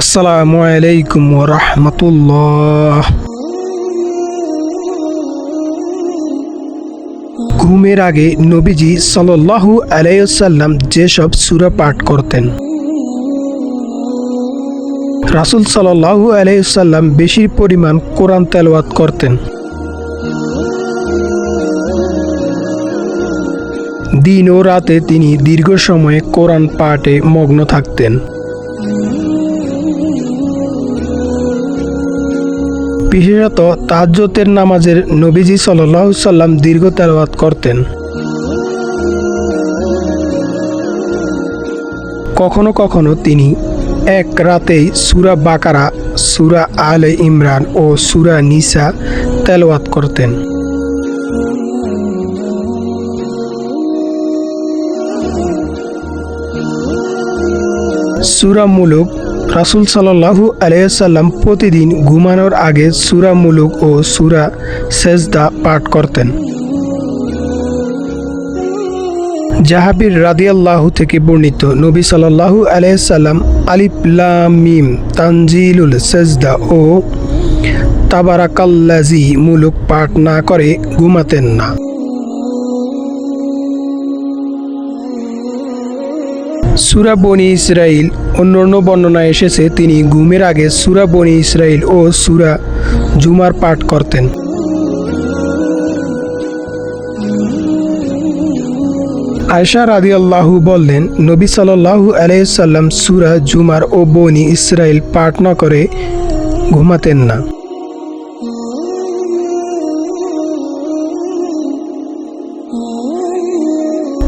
আসসালামু আলাইকুম রহমতুল্লাহ। ঘুমের আগে নবীজি সাল্লাল্লাহু আলাইসাল্লাম যেসব সুরা পাঠ করতেন, রাসুল সাল্লাল্লাহু আলাইসাল্লাম বেশি পরিমাণ কোরআন তেলাওয়াত করতেন। দিন ও রাতে তিনি দীর্ঘ সময় কোরআন পাঠে মগ্ন থাকতেন। বিশেষত তাজ্জতের নামাজের নবীজি সাল্লাম দীর্ঘ তেলাওয়াত করতেন। কখনো কখনো তিনি এক রাতেই সুরা বাকারা, সুরা আলে ইমরান ও সুরা নিসা তেলাওয়াত করতেন। সুরা মুলুক রাসুল সাল্লাহু আলাইসাল্লাম প্রতিদিন ঘুমানোর আগে সুরা মুলুক ও সুরা সেজদা পাঠ করতেন। জাহাবির রাদিয়াল্লাহু থেকে বর্ণিত নবী সাল্লাহু আলাইসাল্লাম আলিপ্লামিম তানজিলুল সেজদা ও তাবারাকাল্লাজি মুলুক পাঠ না করে ঘুমাতেন না। সুরা বনি ইসরাইল অন্য অন্য বর্ণনা এসেছে, তিনি ঘুমের আগে সুরা বনি ইসরাইল ও সুরা জুমার পাঠ করতেন। আয়সা রাদি আল্লাহু বললেন, নবী সাল্লাহু আলাইসাল্লাম সুরা জুমার ও বনি ইসরাইল পাঠ না করে ঘুমাতেন না।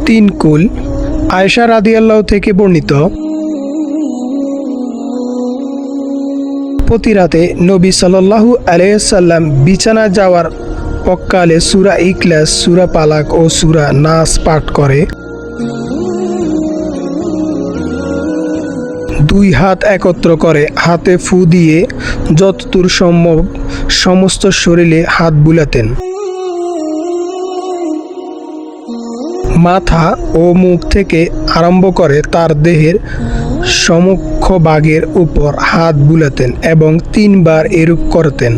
তিন কুল আয়সা রাদিয়াল্লাহ থেকে বর্ণিত প্রতি রাতে নবী সাল্লাল্লাহু আলাইসাল্লাম বিছানা যাওয়ার অকালে সুরা ইকলাস সুরা পালাক ও সুরা নাস পাঠ করে। দুই হাত একত্র করে হাতে ফু দিয়ে যতদূর সম্ভব সমস্ত শরীরে হাত বুলাতেন। মাথা ও মুখ থেকে আরম্ভ করে তার দেহের সমক্ষ ভাগের উপর হাত বুলাতেন এবং তিনবার এরূপ করতেন।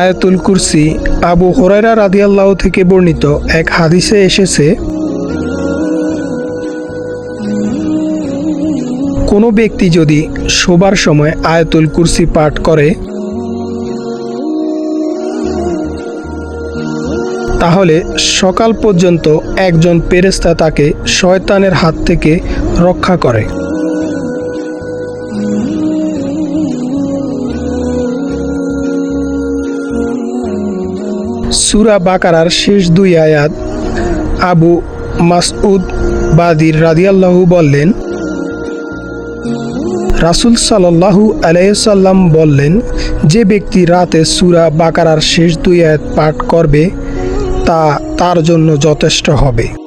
আয়াতুল কুরসি আবু হরাইরা রাদিয়াল্লাহ থেকে বর্ণিত এক হাদিসে এসেছে, কোনো ব্যক্তি যদি শোবার সময় আয়াতুল কুরসি পাঠ করে তাহলে সকাল পর্যন্ত একজন পেরেস্তা তাকে শয়তানের হাত থেকে রক্ষা করে। সুরা বাকারার শেষ দুই আয়াত আবু মাসউদ বাদির রাদিয়াল্লাহু বললেন, রাসুল সাল্লাহু আলাইসাল্লাম বললেন, যে ব্যক্তি রাতে সুরা বাকারার শেষ দুই আয়াত পাঠ করবে তা তার জন্য যথেষ্ট হবে।